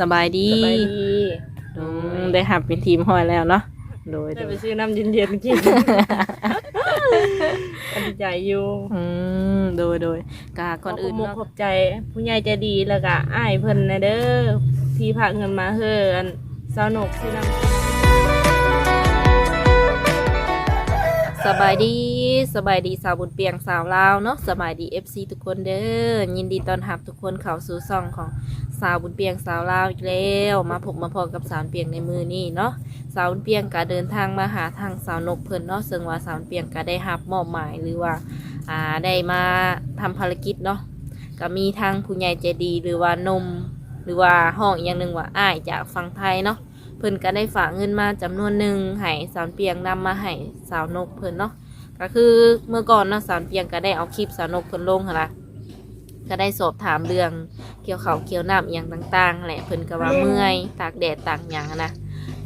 สบายดีสบายดีอืมได้หับเป็นทีมห้อยแล้วเนาะโดยได้โดไปยซื้อน้ำเย็นๆกินกันใจอยู่อืมโดยโดยกาก่อนอื่นขบเนาะขอบใจ ผู้ใหญ่ใจดีแล้วก็อ้ายเพิ่นนะเด้อที่พากเงินมาเฮืออันสาวนกซื้อน้ำ สบายดีสบายดีสาวบุญเปียงสาวลาวเนาะสบายดี FC ทุกคนเด้อยินดีต้อนรับทุกคนเข้าสู่ซองของสาวบุญเปียงสาวลาวอีกแล้วมาพบมาพอกับสาวเปียงในมือนี้เนาะสาวบุญเปียงก็เดินทางมาหาทางสาวนกเพิ่นเนาะซึ่งว่าสาวบุญเปียงก็ได้รับมอบหมายหรือว่าอ่าได้มาทำภารกิจเนาะก็มีทางผู้ใหญ่ใจดีหรือว่านม หรือว่าห้องอีกอย่างหนึ่งว่าอ้ายจากฝั่งไทยเนาะ เพิ่นก็ได้ฝากเงินมาจำนวนหนึ่งให้สาวเปียงนำมาให้สาวนกเพิ่นเนาะก็คือเมื่อก่อนเนาะสารเพียงก็ได้เอาคลิปสาวนกเพิ่นลงค่ะละก็ได้สอบถามเรื่องเกี่ยวเขาเกี่ยวน้ำอย่างต่างๆแหละเพิ่นก็ว่าเมื่อยตากแดดตากหยังนะ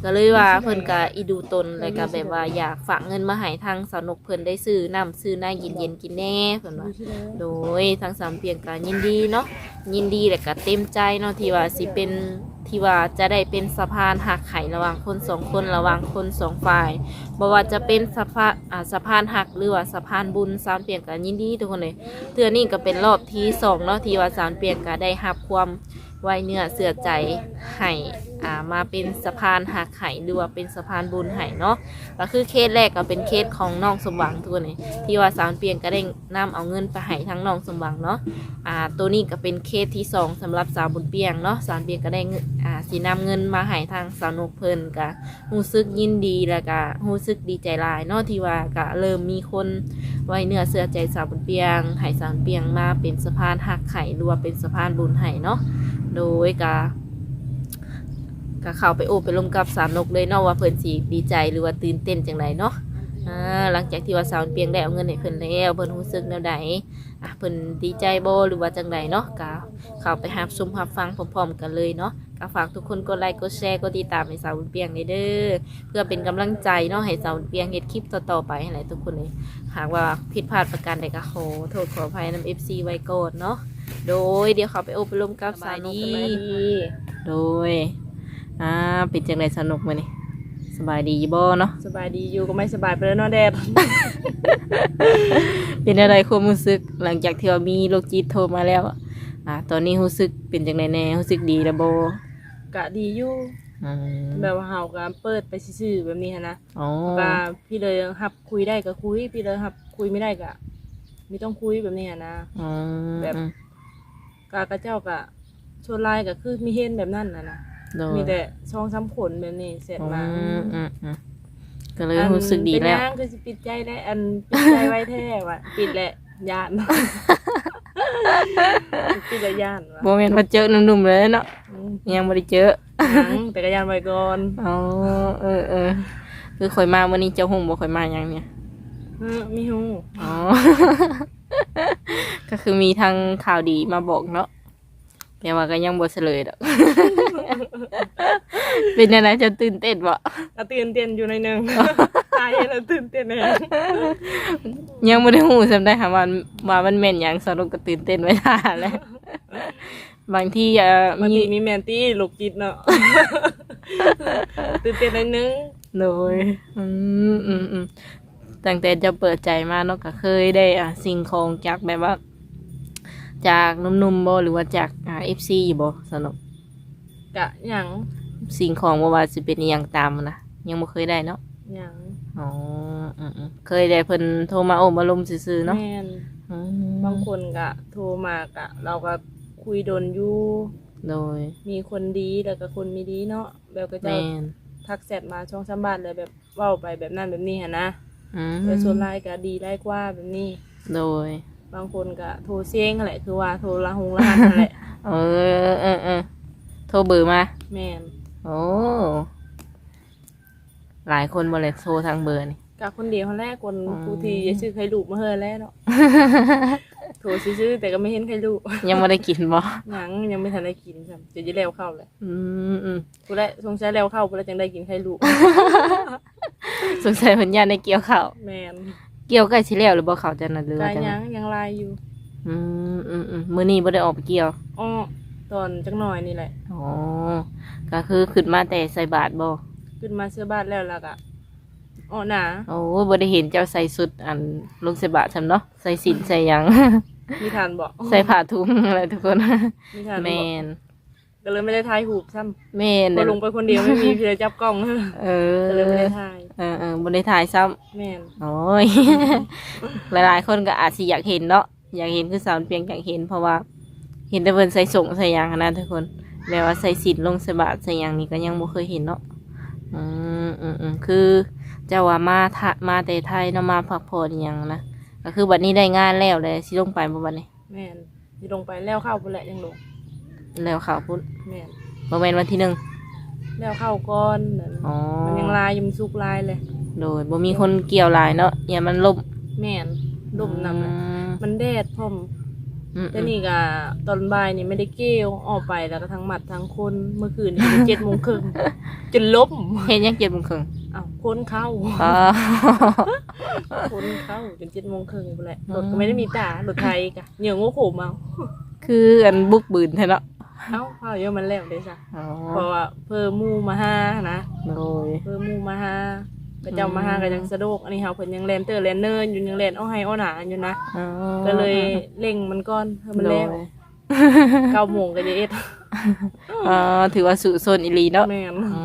ก็เลยว่าเพิ่นก็อีดูตนเลยก็แบบว่าอยากฝากเงินมาให้ทางสาวนกเพิ่นได้ซื้อน้ำซื้อหน้าเย็นๆกินแน่เพิ่นว่าโดยทางสามเพียงก็ยินดีเนาะยินดีและก็เต็มใจเนาะที่ว่าสิเป็นที่ว่าจะได้เป็นสะพานหักไข่ระหว่างคนสองคนระหว่างคนสองฝ่ายบ่ว่าจะเป็นสะพานอ่าสะพานหักหรือว่าสะพานบุญสามเพียงก็ยินดีทุกคนเลยเทื่อนี้ก็เป็นรอบที่สองเนาะที่ว่าสามเพียงก็ได้รับความไว้เนื้อเสือใจให้ อ่ามาเป็นสะพานหักไข่หรือว่าเป็นสะพานบุญไหเนาะก็คือเคสแรกก็เป็นเคสของน้องสมหวังทุกคนเลยที่ว่าสาวเปียงก็ได้นำเอาเงินไปให้ทั้งน้องสมหวังเนาะอ่าตัวนี้ก็เป็นเคสที่สองสำหรับสาวบุญเปียงเนาะสาวเปียงก็ได้งอ่าสีนำเงินมาให้ทางสาวนกเพลินก็รู้สึกยินดีแล้วก็รู้สึกดีใจหลายเนาะที่ว่าก็เริ่มมีคนไว้เนื้อเสื้อใจสาวบุญเปียงให้สาวบุญเปียงมาเป็นสะพานหักไข่รือว่าเป็นสะพานบุญให้เนาะโดยก็ ก็เข้าไปโอบไปลมกับสาวนกเลยเนาะว่าเพิ่นสิดีใจหรือว่าตื่นเต้นจังไดเนาะอ่าหลังจากที่ว่าสาวเปียงได้เอาเงินให้เพิ่นแล้วเพิ่นรู้สึกแนวใดอะเพิ่นดีใจบ่หรือว่าจังใดเนาะก็เข้าไปรับชมรับฟังพร้อมๆกันเลยเนาะก็ฝากทุกคนกดไลค์กดแชร์กดติดตามให้สาวเปียงเด้อเพื่อเป็นกำลังใจเนาะให้สาวเปียงเฮ็ดคลิปต่อๆไปให้หลายทุกคนเลยหากว่าผิดพลาดประการใดก็ขอโทษขออภัยนำ FC ไว้ก่อนเนาะโดยเดี๋ยวเขาไปอบรมกับสาวนี้โดย อ่าเป็นจังไดสนุกมื้อนี้สบายดีบ่เนาะสบายดีอยู่ก็ไม่สบายไปแล้วเนาะแดด เป็นอะไรความรู้สึกหลังจากที่ว่ามีโรคจิตโทรมาแล้วอะอ่า ตอนนี้รู้สึกเป็นจังไดแน่รู้สึกดีแล้วบ่กะดีอยู่อืมแบบว่าเฮาก็เปิดไปซื่อๆแบบนี้หั้นนะอ๋อว่าพี่เลยหับคุยได้ก็คุย พี่เลยหับคุยไม่ได้ก็ไม่ต้องคุยแบบนี้หั้นนะ อืมแบบ กากระเจ้ากะชวนไลน์ก็คือมีเห็นแบบนั้นนะนะ โดยมีแต่ช่องซ้ำขนแบบนี้เสร็จอืมามอืมอืมก็เลยรู้สึกดีแล้วอันเป็นหยังคือสิปิดใจได้อันปิดใจไว้แท้ว่ะปิดแหละยานปิดและยานว่ะบ่แม่นว่าเจอหนุ่มๆเลยเนาะอืมยังบ่ได้เจอยังแต่ก็ยานไว้ก่อนอ๋อเออเออคือข่อยมาวันนี้เจ้าหงบ่ข่อยมาหยังเนี่ยอืมมีหูอ๋อก็คือมีทางข่าวดีมาบอกเนาะ แต่ว่าก็ยังบ่เฉลยดอก เป็นอะไรจะตื่นเต้นบ่ก็ตื่นเต้นอยู่ในอยหนึง ตายแล้วตื่นเต้นเลยยังไม่ได้หูจำได้ค่ะว่าว่ามันแม่นอย่างสนุกก็ตื่นเต้นไว้ท่าแล้วบางที่อะมันมีมีมีแมนตี้ลูกจิตเนาะ ตื่นเต้นในอยนึง โดยอืมอืมอืมตั้งแต่จะเปิดใจมาเนาะก็เคยได้อะสิ่งของจากแบบว่า จากหนุ่มๆบ่หรือว่าจากอ่าเอฟซีบ่สนุกกะหยังสิ่งของบ่ว่าสิเป็นอหย่างตามนะยังบ่เคยได้เนาะหยังอ๋ออืมอืมเคยได้เพิ่นโทรมาโอบมาลมซื่อๆเนาะแม่นอืมบางคนก็โทรมากะ เราก็คุยโดนอยู่โดยมีคนดีแล้วก็คนไม่ดีเนาะแบบก็จะแม่นทักแชทมาช่องสามบาทเลยแบบเว้าไปแบบนั้นแบบนี้ฮะนะอืมแต่ส่วนไลน์ก็ดีได้กว่าแบบนี้ โดย บางคนก็โทรเสียงนั่นแหละคือว่าโทรละหงละหันนั่นแหละเออเออเออโทรเบอร์มาแม่นโอ้หลายคนบ่เลยโทรทางเบอร์นี่กับคนเดียวคนแรกคนอืมผู้ที่จะชื่อใครลูกมาเฮอแล้วเนาะโทรซื้อๆแต่ก็ไม่เห็นใครลูกยังไม่ได้กินบ่หยังยังไม่ทันได้กินครับจะจะแล้วเข้าเลยอืมอืมกูได้สงสัยแล้วเข้ากูแล้วจังได้กินใครลูกสงสัยเพิ่นย่านได้เกี่ยวข้าวแมน เกี่ยวใกล้สิแล้วหรือบ่ข้าวจังนั้นหรือได้ว่าจังยันั้งนยังลายอยู่อืมอืมอืมมื้อนี้บ่ได้ออกไปเกี่ยวอ้อตอนจักหน่อยนี่แหละ อ๋อก็คือขึ้นมาแต่ใส่บาทบ่ขึ้นมาเสื้อบ้านแล้วแล้วก็อ๋อหนาโอ้บ่ได้เห็นเจ้าใส่สุดอันลงใส่บาทซำเนาะใส่สินใส่หยัง มีทานบอกใส่ผ้าถุงอะไรทุกคน มีทานแมบอกน ก็เลยไม่ได้ถ่ายหูปซ้แมนำพอลงไปคนเดียวไม่มีเพื่อจับกล้องเออก็เลยไม่ได้ถ่ายเออเออบ่ได้ถ่ายซ้ำ แม่นโอ้ย หลายๆ คนก็อาจสิอยากเห็นเนาะ อยากเห็นคือสาวเพียงอยากเห็นเพราะว่า เห็นแต่เพิ่นใส่ส่งใส่หยังหั้นนะทุกคนแล้วว่าใส่สินลงใส่บาทใส่หยังนี่ก็ยังบ่เคยเห็นเนาะ อืมอืมอืมคือเจ้าว่ามาทะมาแต่ไทยเนาะมาพักผ่อนอหยังนะ ก็คือบัดนี้ได้งานแล้วเลยสิลงไปบ่บัดนี้ แม่นที่ลงไปแล้วเข้าไปแหละยังลง แล้วข่าวพุ่นแม่นบ่แม่นวันที่หนึ่ง แล้วเข้าก้อนนั่นอ๋อ มันยังลายอยังสุกลายเลย โดยบ่มีคนเกี่ยวหลายเนาะอย่ามันล่มแม่นดมนำน่ะอืมมันแดดพร้อมอืมแต่นี่ก็ตอนบ่ายนี่ไม่ได้เกี่ยวออกไปแล้วก็ทั้งหมัดทั้งคนเมื่อคืนนี่เจ็ดโมงครึ่งจนล้มเฮ็ดยังเจ็ดโมงครึ่งอ้าวคนเข้าอ๋อ คนเข้าจนเจ็ดโมงครึ่งไปแหละรถก็ไม่ได้มีตารถไทยกะเหนียวงูโขมเอาคืออันบุกบืนแท้เนาะ เอ้าเข้าเยอะมันแล้วเด้จ้ะอ๋อเพราะว่าเพิ่มหมู่มาห้านะโดย เพิ่มหมู่มาห้าก็เจ้ามาห้าก็ยังสะดวกอันนี้เฮาเพิ่นยังแลนเตอร์แลนเนอร์อยู่ยังแลนเอาให้เอาหนาอยู่นะอ๋อก็เลยเร่งมันก่อนให้มันโดแล้ยวเก้าโมงก็จะเอ็ดอ๋อถือว่าสุโซนอีหลีเนาะ แม่นอื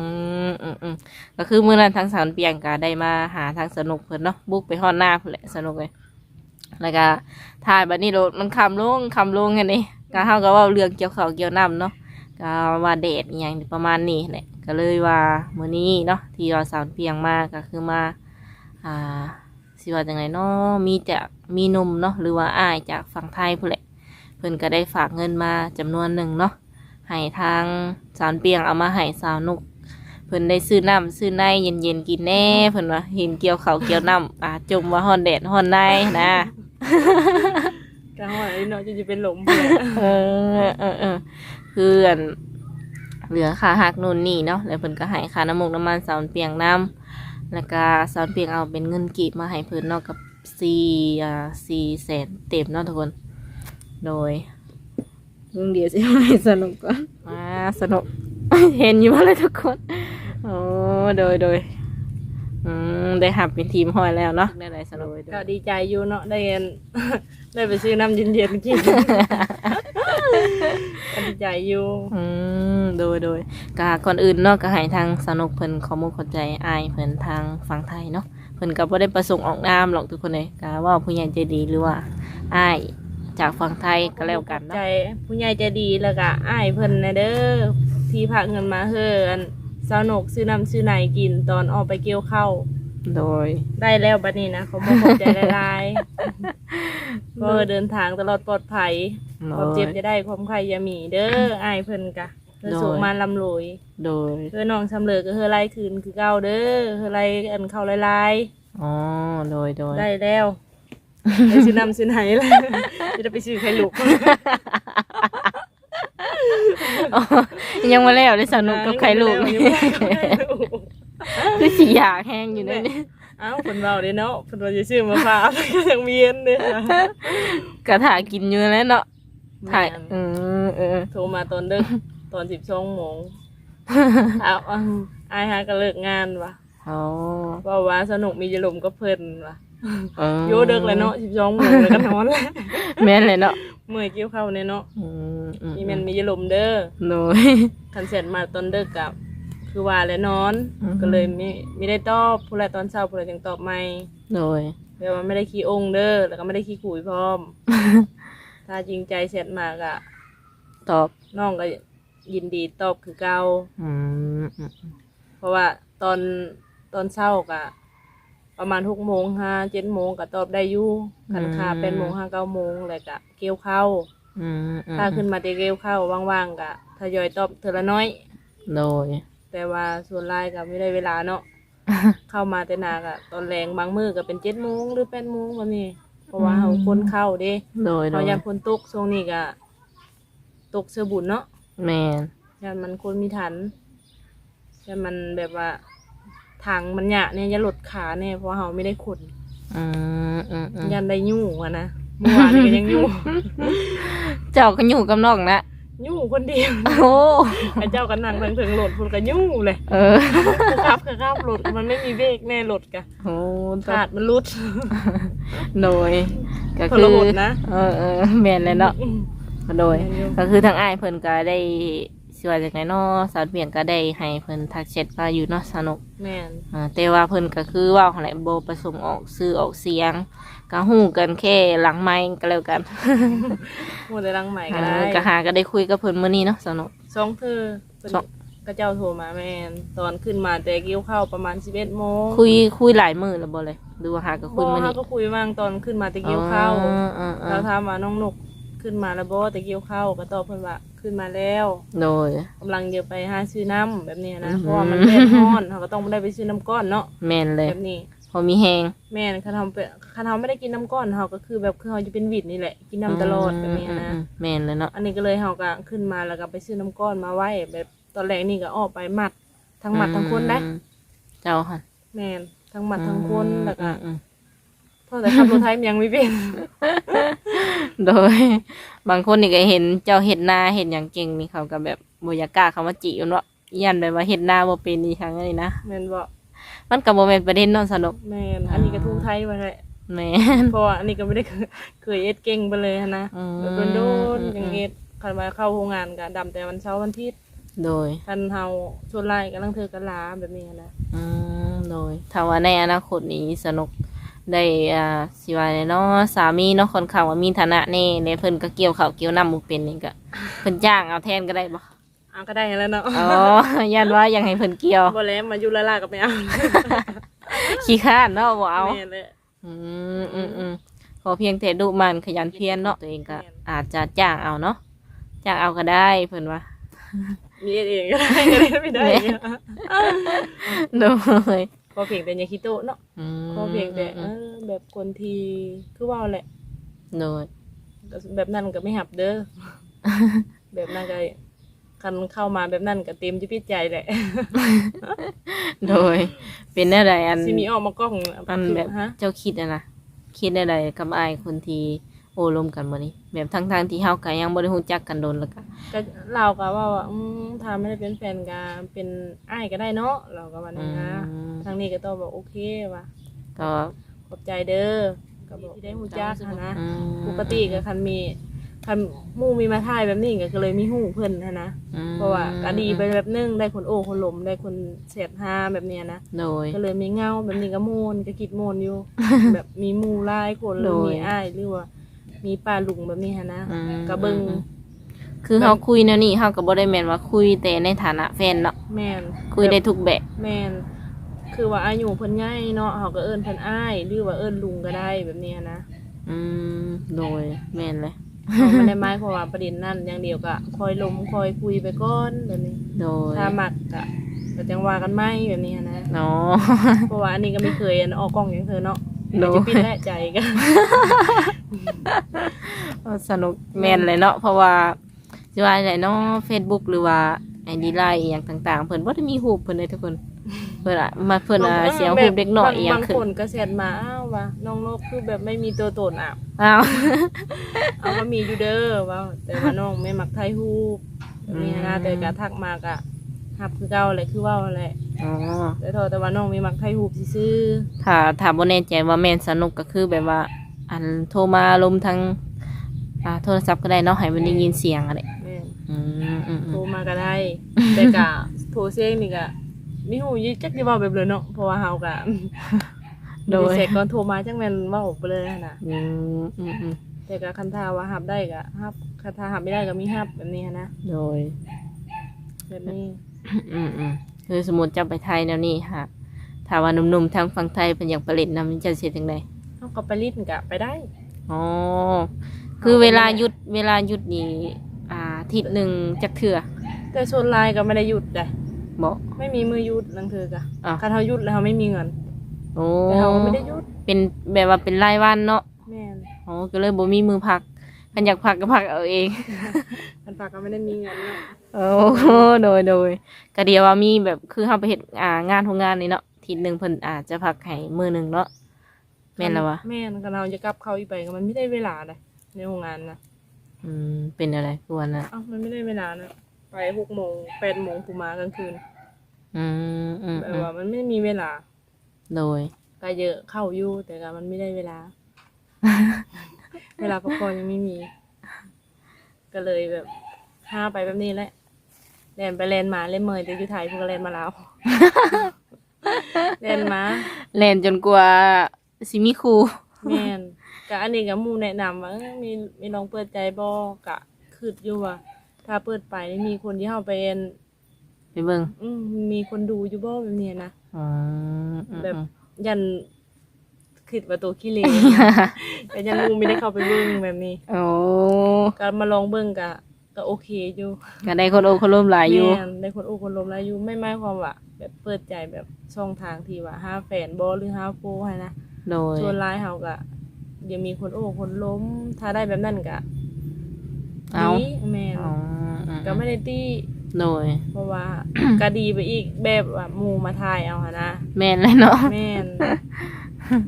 มอืมอืมก็คือมื้อนั้นทางสาวเปียงก็ได้มาหาทางสนุกเพิ่นเนาะบุกไปฮอดหน้าเพิ่นแหละสนุกเลยแล้วก็ถ่ายบัดนี้โดดมันคำลงคำลงกันนี่ ก็เฮาก็เว้าเรื่องเกี่ยวข้าวเกี่ยวน้ำเนาะก็ว่าแดดอหย่างประมาณนี้แหละก็เลยว่ามื้อนี้เนาะที่เราสาวเปียงมาก็คือมาอ่าสิว่าจังไงเนาะมีจากมีหนมเนาะหรือว่าอ้ายจากฝั่งไทยพุ่นแหละเพิ่นก็ได้ฝากเงินมาจำนวนหนึ่งเนาะให้ทางสาวเปียงเอามาให้สาวนุกเพิ่นได้ซื้อน้ำซื้อในเย็นๆกินแน่เพิ่นว่าเห็นเกี่ยวเขาวเกี่ยวน้ำอ่าจมว่าฮ้อนแดดฮ้อนในนะ กลางวันนี้เนาะจะจะเป็นลมเออเออเออคืออันเหลือค่าหักนู่นนี่เนาะแล้วเพิ่นก็ให้ค่าน้ำมูกน้ำมันสาวเปียงน้ำแล้วก็สาวเปียงเอาเป็นเงินกีบมาให้เพิ่นเนาะกับสี่อ่าสี่แสนเต็มเนาะทุกคน โดยลุงเดียวสิให้สนุกก่อนอ่าสนุก เห็นอยู่ว่าเลยทุกคนโอ้โดยโดยอืมได้หับเป็นทีมห้อยแล้วเนาะได้ไรสนุกโดก็ยดีใจอยู่เนาะได้เงิน ได้ไปซื้อน้ำเย็นๆกินก็ดีใจอยู่อืมโดยโดยกาก่อนอื่นเนาะก็ให้ทางสนุกเพิ่นขอมุกขอใจอายเพิ่นทางฝั่งไทยเนาะเพิ่นก็บ่ได้ประสงค์ออกนามหรอกทุกคนเลยกาว่าผู้ใหญ่ใจดีหรือว่าอายจากฝั่งไทยก็แล้วกันใจเนาะผู้ใหญ่ใจดีแล้วก็อ้ายเพิ่นนะเด้อที่พากเงินมาเฮืออันสาวนกซื้อน้ำซื้อไหนกินตอนออกไปเกี่ยวข้าว โดย ได้แล้วบัดนี้นะเขาบอกขอบใจหลายๆก็เดินทางตลอดปลอดภัยโดความเจ็บยจะได้ความใครอย่ามีเด้ออ้ายเพิ่นกะเพื่อโดยสูงมาลำรวยโดยเพื่อน้องสำเร็จก็เฮือไล่คืนคือเก่าเด้อเฮือไล่อันเข้าลายๆอ๋อโดยโดยได้แล้วไปซื้อน้ำซื้อไหนเลยจะได้ไปซื้อไข่ลูกอ๋อยังมาแล้วได้สนุกกับใครลูก สีอยากแห้งอยู่นั่นนี่เอ้าคนเบาเด้เนาะคนว่าจะซื้อมาฝากก็ยังมีเย็นเด้อกระถากินอยู่แล้วเนาะถ่ายแม่นอืมเออโทรมาตอนดึกตอนสิบสองโมงเอาอะอายฮะก็เลิกงานว่ะอ๋อว่าว่าสนุกมีจะลมก็เพลินว่ะอืมโยเดึกเลยเนาะสิบสองโมงเลยก็นอนแล้วแม่นเลยเนาะเมื่อยเกี่ยวเข้าเนี่ยเนาะอืมอืมมีแมนมีจะลมเด้อโดยคันเสร็จมาตอนดึกกับ คือว่าแล้วนอน อือฮึ ก็เลยไม่ไม่ได้ตอบผู้ใดตอนเช้าผู้ใดจึงตอบไม่โดย แปลว่าไม่ได้ขี้องค์เด้อแล้วก็ไม่ได้ขี้ขุยพร้อม ถ้าจริงใจเสร็จมากอะตอบน้องก็ยินดีตอบคือเก่าอืมอืมเพราะว่าตอนตอนเช้ากะประมาณหกโมงห้าเจ็ดโมงก็ตอบได้อยู่กันค่าเป็นโมงห้าเก้าโมงแล้วก็เกี่ยวเข้าอืมอืมถ้าขึ้นมาเตะเกี่ยวเข้าว่างๆกะทยอยตอบเทอละน้อย โดย แต่ว่าส่วนรายก็ไม่ได้เวลาเนาะ เข้ามาแต่นากะตอนแรงบางมือก็เป็นเจ็ดโมงหรือแปดโมงแบบนี้ เพราะว่าเขาคนเข้าเด้โดยโดเขายยันคนตกช่วงนี้ก็ตกเสื้อบุญเนาะแม่นยันมันคนมีทันยันมันแบบว่าทางมันหยะเนี่ยยันหลดขาเนี่ยเพราะว่าเขาไม่ได้ขนอืมอืมอืมยันได้ยู่อะนะเมื่อวานนี้ก็ยังยู่ เจ้าก็อยู่กับน้องนะ ยู่คนเดียวโอ้ไอ้เจ้ากันนั่งทางถึงรถพุ่นก็ยู่เลยเออคือครับคือครับรถมันไม่มีเบรกแน่รถกะโอ้ตขาดมันรุดโดยก็ทคือรหดนะเออเออแม่นเลยเนาะโดยแม่นอยู่ก็คือทางอ้ายเพิ่นก็ได้สิว่าจังไดเนาะสาวเพียงก็ได้ให้เพิ่นทักแชทมาอยู่เนาะสนุกแม่นอ่าแต่ว่าเพิ่นก็คือเว่าหั่นแหละบ่ประสงค์ออกสื่อออกเสียง ก็ฮู้กันแค่หลังไมค์ก็แล้วกันมัวแต่รังใหม่ก็อ่าได้ก็หาก็ได้คุยกับเพิ่นมื้อนี้เนาะสนุก สองเธอเพิ่นสองก็เจ้าโทรมาแม่นตอนขึ้นมาแต่กิ้วเข้าวประมาณ11โมงคุยคุยหลายมื้อแล้วบ่เลยหรือว่าหาก็คุยมื้อเขานี้ก็คุยบ้างตอนขึ้นมาแต่กิ้วเข้าวอ๋ออ๋ออ๋เราอถามว่าน้องนกขึ้นมาแล้วบ่แต่กิ้วเข้าวก็ตอบเพิ่นว่าขึ้นมาแล้วโดย กำลังเดี๋ยวไปหาซื้อน้ำแบบนี้นะอืมเพราะว่ามันแดดร้อนเขาก็ต้องได้ไปซื้อน้ำก้อนเนาะแม่นเลย แบบนี้ พอมีแฮงแม่นคันทำเป็นคันทำไม่ได้กินน้ำก้อนเขาก็คือแบบคือเขาจะเป็นหวิดนี่แหละ กินน้ำตลอดแบบนี้อืมนะอืมแม่นเลยเนาะอันนี้ก็เลยเขาก็ขึ้นมาแล้วก็ไปซื้อน้ำก้อนมาไว้ แบบตอนแรกนี่ก็ออกไปหมัด ทั้งหมัดทั้งคนได้อืมเจ้าค่ะแม่นทั้งหมัดทั้งคนแล้วก็อืมอืมเพราะแต่ขับรถไทยมันยังไม่เป็น โดย บางคนนี่ก็เห็นเจ้าเห็ดนาเห็ดอย่างเก่งนี่เขาก็แบบบ่อยากกล้าเขามาจีกันว่ายันแบบว่าเห็ดนาบ่เป็นอีทางนี้นะแม่นบอก มันก็บ่แม่นประเด็นเนาะสนุกแม่นอันนี้ก็ทุ่งไทยมาเลยแหม่เพราะว่าอันนี้ก็ไม่ได้เคยเคยเอ็ดเก่งไปเลยนะอืมแบบโดนๆอย่างเอ็ดคันมาเข้าโรงงานก็ดำแต่วันเช้าร์วันอาทิตย์โดย คันเฮาชวนไล่กำลังเธอกันลาแบบนี้นะอืมโดยถ้าว่าในอนาคตนี้สนุกได้อ่าสิว่าได้เนาะสามีเนาะคนข้างว่ามีฐานะแน่แล้วเพิ่นก็เกี่ยวข้าวเกี่ยวน้ำบ่เป็นนี่ก็เพิ่นจ้างเอาแทนก็ได้บ่ เอาก็ได้แล้วเนาะอ๋อยันว่ายังให้เพิ่นเกี่ยวบ่แล้วมาอยู่ละลากับไม่เอาขี้ข้านเนาะบ่เอาแม่นเลยอืมอืมอืมขอเพียงแต่ดุมันขยันเพียรเนาะตัวเองก็แม่นอาจจะจ้างเอาเนาะจ้างเอาก็ได้เพิ่นว่ามีเอ็ดเองก็ได้ก็ได้ไม่ได้แม่โดยพอเพียงแต่ยาคิโตะเนาะอืมพอเพียงแต่เออแบบคนที่คือว่าแหละโดยก็แบบนั้นก็ไม่หับเด้อแบบนั้นก็ คันเข้ามาแบบนั้นก็เต็มจะพิจัยแหละโดย เป็นอะไรอันสิมีออกมากล้องอันแบบฮะเจ้าคิดอะนะคิดอะไรกับอายคนที่โอ้ลมกันมื้อนี้ แบบทั้งๆที่เฮาก็ยังบ่ได้ฮู้จักกันโดนแล้วก็ก็เราก็ว่าว่าอืมถ้าไม่ได้เป็นแฟนกันเป็นอ้ายก็ได้เนาะเราก็ว่าอืนั่นนะมทางนี้ก็ต้องบอกโอเคว่ะก็ขอบใจเด้อก็บอกที่ได้ฮู้จักหั้นนะอืมปกติก็คันมี คันหมู่มีมาถ่ายแบบนี้ก็เลยมีหูเพิ่นหั้นนะอืมเพราะว่าก็ดีไปแบบนึงได้คนโอ้คนหลมได้คนเสียดหาแบบเนี้ยนะโดย ก็เลยมีเงาแบบนี้ก็โมนก็คิดโมนอยู่ แบบมีหมู่หลายคนหรือโดยมีอ้ายหรือว่า มีป้าลุงแบบนี้ฮะนะอืม ก็เบิ่งอืมคือเฮาคุยแนวนี้เฮาก็บ่ได้แม่นว่าคุยแต่ในฐานะแฟนเนาะแม่น คุยได้ทุกแบบแม่นคือว่าอายุเพิ่นใหญ่เนาะเฮาก็เอิ้นเพิ่นอ้าย หรือว่าเอิ้นลุงก็ได้แบบนี้นะ อืมโดยแม่นเลย เราไม่ได้หมายความว่าประเด็นนั้นอย่างเดียวก็คอยลมคอยคุยไปก่อนแบบนี้โดยถ้ามักก็ก็จังว่ากันไหมแบบนี้นะเนาะเพราะว่าอันนี้ก็ไม่เคยอันออกกล้องอย่างเธอเนาะโดยจะปิดแน่ใจกันสนุกแม่นเลยเนาะเพราะว่าสิว่าอะไรเนาะ Facebook หรือว่าไอดีไลน์อหย่างต่าง ๆ เพิ่นบ่ได้มีรูปเพิ่นเลยทุกคน เพิ่นอะมาเพิ่นอะเสียงรูปเด็กน้อยอีหยับางงขึ้คนนก็แชทมาอ้าวว่าน้องนกคือแบบไม่มีตัวตนอะอ้าว เอาว่ามีอยู่เด้อว่าแต่ว่าน้องไม่มักไทยฮูปแบบนี้นะอืม แต่ก็ทักมากอะฮับคือเก่าแหละคือเว่าแหละอ๋อแต่โทษแต่ว่าน้องไม่มักไทยฮูปซื่อถ้าถ้าบ่แน่ใจว่าแม่นสนุกก็คือแบบว่า อันโทรมาลมทางอ่าโทรศัพท์ก็ได้เนาะให้มันได้ยินเสียงอะไรๆแม่นอืมอืมอืโทรมมาก็ได้แต่กะโทรเสียงนี่ก็ มีหูยิจักที่เว้าแบบเลยเนาะเพราะว่าเฮากะโดยเสร็จก่อนโทรมาจังแม่นเว้าไปเลยนะอืมอืมอืมแต่กะคันทาว่าฮับได้ก็ฮับคันทาฮับไม่ได้ก็มีฮับแบบนี้นะโดย แบบนี้อืมอืมคือสมมติจะไปไทยแนวนี้ค่ะถ้าว่าหนุ่มๆทางฝั่งไทยเป็นอย่างผลิตนำจะเสียจังไดเฮาก็ไปลิ้นกะไปได้ อ๋อ คือเวลาหยุดเวลาหยุดนี่อ่าอาทิศหนึ่งจักเถื่อแต่ส่วนลายก็ไม่ได้หยุดได้ บอกไม่มีมือหยุดนังเธอกะอะ คันเฮาหยุดแล้วเฮาไม่มีเงินโอ้แต่เฮาไม่ได้หยุดเป็นแบบว่าเป็นรายวันเนาะแม่นอ๋อก็เลยบ่มีมือพักกันอยากพักก็พักเอาเองคันฝากก็ไม่ได้มีเงินเนาะโอ้โหโดยโดยก็เดียวว่ามีแบบคือเขาไปเฮ็ดอ่างานทำงานนี่เนาะทีหนึ่งเพิ่นอาจจะพักให้มือหนึ่งเนาะแม่นแล้ววะแม่นคันเฮาจะกลับเข้าอีกไปก็มันไม่ได้เวลาเลยในโรงงานนะอืมเป็นอะไรคือวันน่ะอ้าวมันไม่ได้เวลานะไปหกโมงแปดโมงผูมากลางคืน อืมอืมแบบอืมว่ามันไม่มีเวลาโดย ก็เยอะเข้าอยู่แต่ก็มันไม่ได้เวลา เวลาพักผ่อนยังไม่มี ก็เลยแบบห้าไปแบบนี้แหละแลนไปแลนมาเล่นเมยแต่อยู่ไทยพวกก็แลนมาแล้ว แลนมาเล่นจนกว่าสิมีครูแม่นกะอันนี้กับหมูแนะนำว่าเอ้ยมีมีลองเปิดใจบอกะคืดอยู่ว่าถ้าเปิดไปนี่มีคนที่เข้าไปเอ็น ไปเบิ่งอืมมีคนดูอยู่บ่แบบนี้นะอืมอืมแบบอืมยันคิดว่าตัวขี้เลนแต่ยันหมูไม่ได้เข้าไปเบิ่งแบบนี้ โอ้ก็มาลองเบิ่งกะก็โอเคอยู่ก็ได้คนโอคนร่วมหลายอยู่ แม่นได้คนโอ้คนลมแล้วอยู่ไม่หมายความว่าแบบเปิดใจแบบช่องทางที่ว่าห้าแฟนบอหรือห้าโฟให้นะ โดย ส่วนไลน์เฮาก็ยังมีคนโอ้คนล้ม ถ้าได้แบบนั้นก็เอา ดีแม่นอ๋ออืมก็ไม่ได้ตี โดยเพราะว่า ก็ดีไปอีกแบบว่าหมู่มาทายเอาหะนะแม่นเลยเนาะแม่น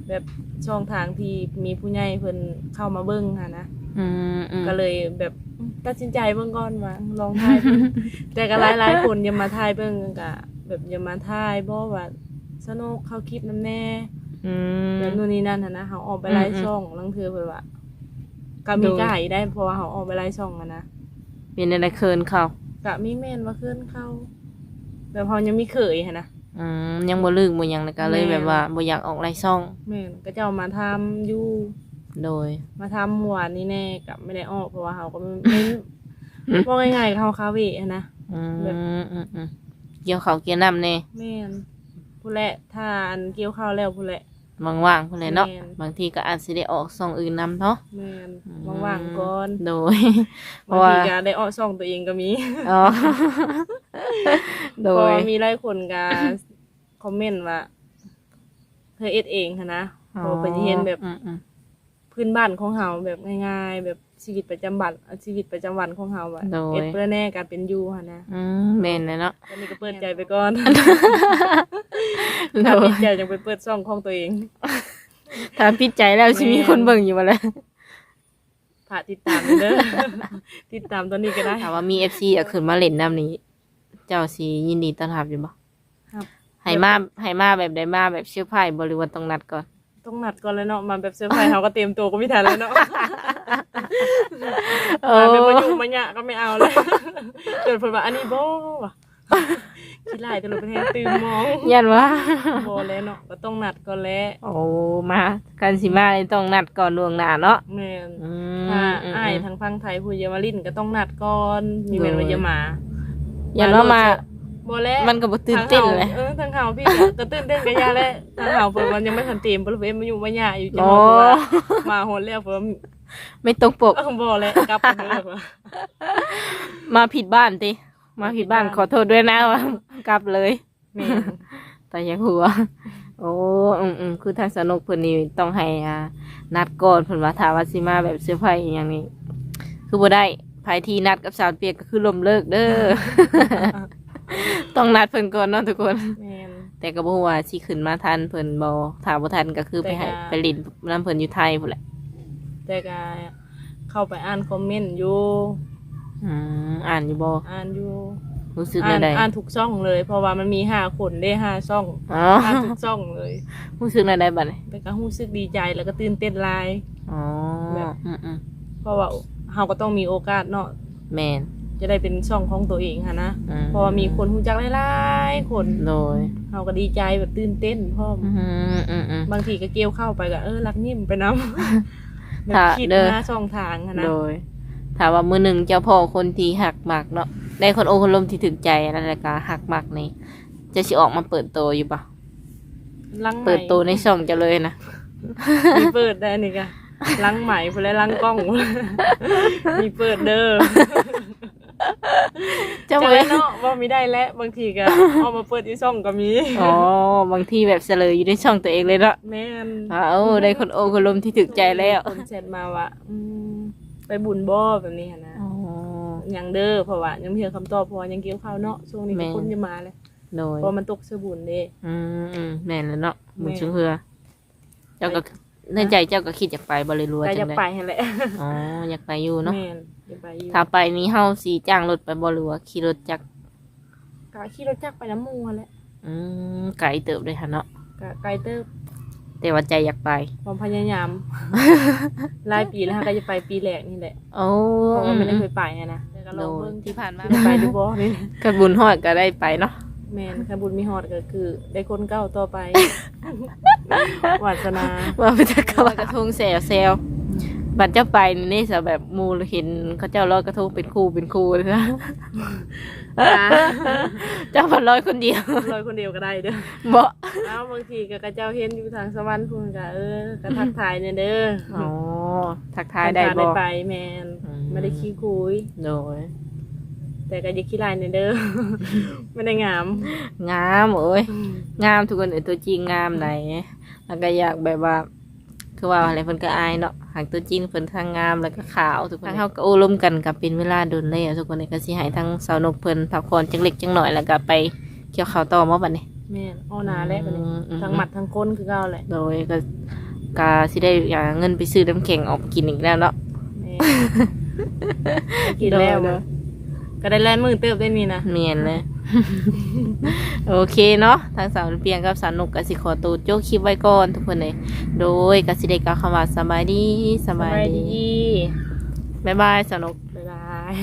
แบบช่องทางที่มีผู้ใหญ่เพิ่นเข้ามาเบิ่งหะนะอืมอืมก็เลยแบบตัดสินใจเบิ่งก่อนว่าลองทายเบิ่งแต่ก็หลายหลายๆคนยังมาทายเบิ่งก็แบบยังมาทายบ่ว่าสนุกเข้าคลิปนํแน่อืม แบบนู่นนี่นั่นหั้นนะเฮาออกไปไล่อืมอืม ช่องลังเทื่อเพิ่นว่าก็มีโดยก็ให้ได้เพราะว่าเฮาออกไปไล่ช่องอะนะเป็นอะไรเคินเขา ก็มีแม่นว่าขึ้นเข้าแบบเฮายังมีเคยหันนะ อืมยังบ่ลึกบ่หยังเลยก็เลยแม่นแบบว่าบ่อยากออกไล่ช่อง แม่นก็เจ้ามาทำอยู่โดย มาทำเมื่อวานนี้แน่กับไม่ได้ออกเพราะว่าเฮาก็ไม่ไม่ว่าง่ายๆเขาคาเวะนะ อืมแบบ อืมอืมเกี่ยวเขาวเกี่ยวน้ำแน่แม่นผู้แหละถ้าอันเกี่ยวข้าวแล้วผู้แหละ ว่างๆพุ่นแหละเนาะแม่น บางทีก็อาจสิได้ออกช่องอื่นนํเนาะ แม่นอืม ว่างๆก่อนโดย เพบางราะว่า ทีก็ได้ออกช่องตัวเองก็มีอ๋อโดเพราะยว่ามีหลายคนก็คอมเมนต์ว่าเธอเอ็ดเองหั้นนะเพราะว่าเพิ่นสิเห็นแบบ อืมอืม พื้นบ้านของเฮาแบบง่าย ๆ แบบชีวิตประจำวันชีวิตประจำวันของเฮาอะโดย เอ็ดเพื่อแน่การเป็นอยู่หั่นนะอืมแม่นเลยเนาะตอนนี้ก็เปิดใจไปก่อนโดถ้ายปิดใจยังไปเปิดช่องของตัวเองถ้าปิดใจแล้วสิมีคนเบิ่งอยู่บ่ล่ะฝากติดตามเด้อติดตามตอนนี้ก็ได้ ถามว่ามี FC เอาขึ้นมาเล่นน้ำนี้ เจ้าสิยินดีต้อนรับอยู่บ่ครับ ให้มาให้มาแบบใดมาแบบเชื่อร์ไพ่บริวารต้องนัดก่อน ต้องนัดก่อนแล้วเนาะมาแบบเซอร์ไพรส์เฮาก็เตรียมตัวก็ไม่ทันแล้วเนาะโอ้มาแบบมาอยู่มาหยะก็ไม่เอาแล้วเกิดเพิ่นว่าอันนี้บ่ว่ะคิดหลายแต่ละประเทศตื่นมองยันว่าบ่แล้วเนาะก็ต้องนัดก่อนแล้วโอ้มากันสิมาเลยต้องนัดก่อนล่วงหน้าเนาะแม่นอืถ้ามอ้ายทางฟังไทยผู้เยามาลินก็ต้องนัดก่อนมีแม่นว่าจะมายันว่ามา บ่แล้วมันก็บ่ตื่นเต้นเลยเออทางเฮาพี่ก็ก็ตื่นเต้นกันยาแล้วทางเฮาเพิ่นมันยังไม่ทันเต็มเพิ่นเพิ่นมาอยู่มาหยาอยู่จังโอ้หวะเพิ่นว่ามาโหดแล้วเพิ่นไม่ตรงปกเออบ่แล้วกลับไปเด้อว่ามาผิดบ้านติมาผิดบ้านขอโทษด้วยนะว่ากลับเลยแม่นแต่ยังหัว โอ้อืมอืมคือทางสนุกเพิ่นนี่ต้องให้อ่านัดก่อนเพิ่นว่าถ้าว่าสิมาแบบเซอร์ไพรส์อหย่างนี้คือบ่ได้ภายที่นัดกับสาวเปียกก็คือลมเลิกเด้อ ต้องนัดเพิ่นก่อนเนาะทุกคน แม่น แต่ก็บ่ฮู้ว่าสิขึ้นมาทันเพิ่นบ่ถ้าบ่ทันก็คือไปให้แต่ก็ ไปลินนํเพิ่นอยู่ไทยพุ่นแหละแต่ก็เข้าไปอ่านคอมเมนต์อยู่อืมอ่านอยู่บ่อ่านอยู่รู้สึกอ่านใดอ่านทุกช่องเลย เพราะว่ามันมีห้าคนได้ห้าช่องๆอ๋ออ่านทุกช่องเลยรู้สึกใดๆบัดนี้แต่ก็รู้สึกดีใจแล้วก็ตื่นเต้นหลาย อ๋อแบบ อืมอืมเพราะว่าเฮาก็ต้องมีโอกาสเนาะแม่น จะได้เป็นช่องของตัวเองค่ะนะอืเพราะว่ามีคนรู้จักหลายๆคนโดยเฮาก็ดีใจแบบตื่นเต้นพร้อม อืมอืมอืม บางทีก็เกี่ยวเข้าไปก็เออรักนิ่มไปนำแบบถ้าคิดเด้อหาช่องทางค่ะนะโดยถามว่ามือหนึ่งเจ้าพ่อคนที่หักมักเนาะได้คนโอคนลมที่ถึกใจแล้วก็หักมักนี่จะสิออกมาเปิดโตวอยู่ปะลังใหม่เปิดโตวในช่องจะเลยนะ มีเปิดได้นี่ก็ลังใหม่พุ่นและลังกล้องพุ่นมีเปิดเด้อเจ้าจะเว้ได้ยเนาะว่ามีได้แล้วบางทีก็เอามาเปิดที่ช่องก็มีอ๋อบางทีแบบเสลยอยู่ในช่องตัวเองเลยเนาะแม่นอ้าวได้คนโอคนลมที่ถึกใจแล้วคนแชทมาว่าอืมไปบุญบ่แบบนี้หั้นนะอ๋อยังเด้อเพราะว่ายังเพียงคำตอบเพราะว่ายังเกี่ยวข้าวเนาะช่วงนี้แม่ก็นคนจะมาเลยโดยเพราะมันตกเสื้อบุญเด้อืมอืมแม่นแล้วเนาะบุญแม่นชุงเฮือเจ้าก็ ในใจเจ้าก็คิดอยากไปบ่เลยรัวก็จัจะงได๋ไปหั่นแหละอ๋ออยากไปอยู่เนาะแม่นจะไปอยู่ถ้าไปนี้เฮาสิจ้างรถไปบ่หรือว่าขี่รถจักรก็ขี่รถจักรไปน้ำหมูหั่นแหละอืมไกลเติบเลยหั่นเนาะก็ไกลเติบแต่ว่าใจอยากไป ความพยายามหลายปีแล้วค่ะก็จะไปปีแรกนี่แหละโอ้เพราะว่าไม่ได้เคยไปไงนะแต่ก็ลโดองยเบิ่งที่ผ่านมา จะไปดูบ่นี่กระบุญฮอดก็ได้ไปเนาะ แม่นค่ะบุญมีฮอดก็คือ ได้คนเก่าต่อไป วาสนาว่าไปจะกระทงแซวแซวบัดเจ้าไปนี่สแบบหมูเห็นเขาเจ้าลอยกระทงเป็นคู่เป็นคู่เลยนะเจ้าพันลอยคนเดียวลอยคนเดียวก็ได้เด้อบ่เอ้าบางทีก็กระเจ้าเห็นอยู่ทางสวรรค์พุ่นก็เออก็ทักทายเนี่ยเด้ออ๋อทักทายได้ทักบ่ไปแมนอืมไม่ได้ขี้คุยโดย แต่ก็อย่าขี้ลายเนี่ยเด้อไม่ได้งาม งามโอ้ยงามทุกคนเออตัวจริงงามไหนแล้วก็อยากแบบว่า คือว่าอะไรเพิ่นก็อายเนาะหากตัวจริงเพิ่นทางงามแล้วก็ขาวทุกคนทั้งเฮาก็โอ้ลมกันกับเป็นเวลาโดนแล้วทุกคนนี่ก็สิให้ทั้งสาวนกเพิ่นพักผ่อนจังเล็กจังหน่อยแล้วก็ไปเกี่ยวข้าวต่อมาบัดนี้แม่นอ้อนาแล้วบัดนี้อืมอืมทั้งหมัดทั้งก้นคือเก่าแหละโดยก็ก็สิได้อ่าเงินไปซื้อน้ำแข็งออกกินอีกแล้วเนาะแม่นไปกินแล้วโดย ก็ได้แล่นมือเติบได้นี่นะเมียนเลย โอเคเนาะทางสาวเปียงกับสาวนุกกสิขอตูดโจ้คลิปไว้ก่อนทุกคนเลยโดยกสิเดกล่าวคำว่าสบายดีสบายดีบ๊ายบายสาวนุกบ๊ายบาย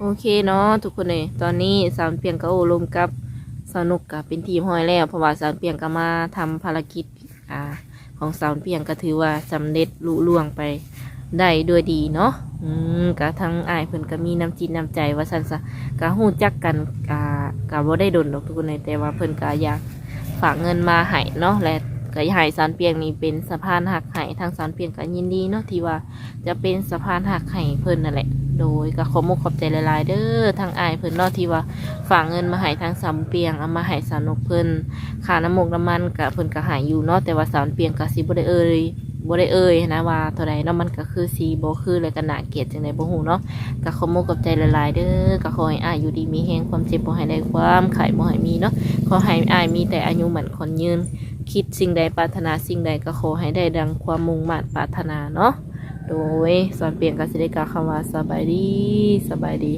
โอเคเนาะทุกคนเลยตอนนี้สาวเปียงก็โอ้ลมกับสาวนุกกับเป็นทีมห้อยแล้วเพราะว่าสาวเปียงก็มาทำภารกิจอ่าของสาวเปียงก็ถือว่าสำเร็จลุล่วงไป ได้ด้วยดีเนาะอืมก็ทั้งอายเพิ่นก็มีน้ำจิตน้ำใจว่าซั่นซะก็ฮู้จักกันกะกะบ่ได้ดนดอกทุกคนเลยแต่ว่าเพิ่นก็อยากฝากเงินมาให้เนาะและก็อยากให้สารเปียงนี่เป็นสะพานหักให้ทางสารเปียงก็ยินดีเนาะที่ว่าจะเป็นสะพานหักให้เพิ่นนั่นแหละ โดยก็ขอมุกขอบใจหลายๆเด้อทางอายเพิ่นเนาะที่ว่าฝากเงินมาให้ทางสามเปียงเอามาให้สาวนกเพิ่นค่าน้ำมกน้ำมันก็เพิ่นก็หายอยู่เนาะแต่ว่าสารเปียงก็สิบ่ได้เอ่ย บ่ได้เอ่ยนะว่าเท่าใดเนาะมันก็คือสีบ่คือเลยก็น่าเกลียดจังไดบ่ฮู้เนาะก็ขอมกกับใจหลายๆเด้อก็ขอให้อ้ายอยู่ดีมีแฮงความเจ็บบ่ให้ได้ความไข้บ่ให้มีเนาะขอให้อ้ายมีแต่อายุหมันคนยืน คิดสิ่งใดปรารถนาสิ่งใดก็ขอให้ได้ดังความมุ่งมั่นปรารถนาเนาะโดยสอนเปลี่ยงก็สิได้กล่าวคำว่าสบายดีสบายดี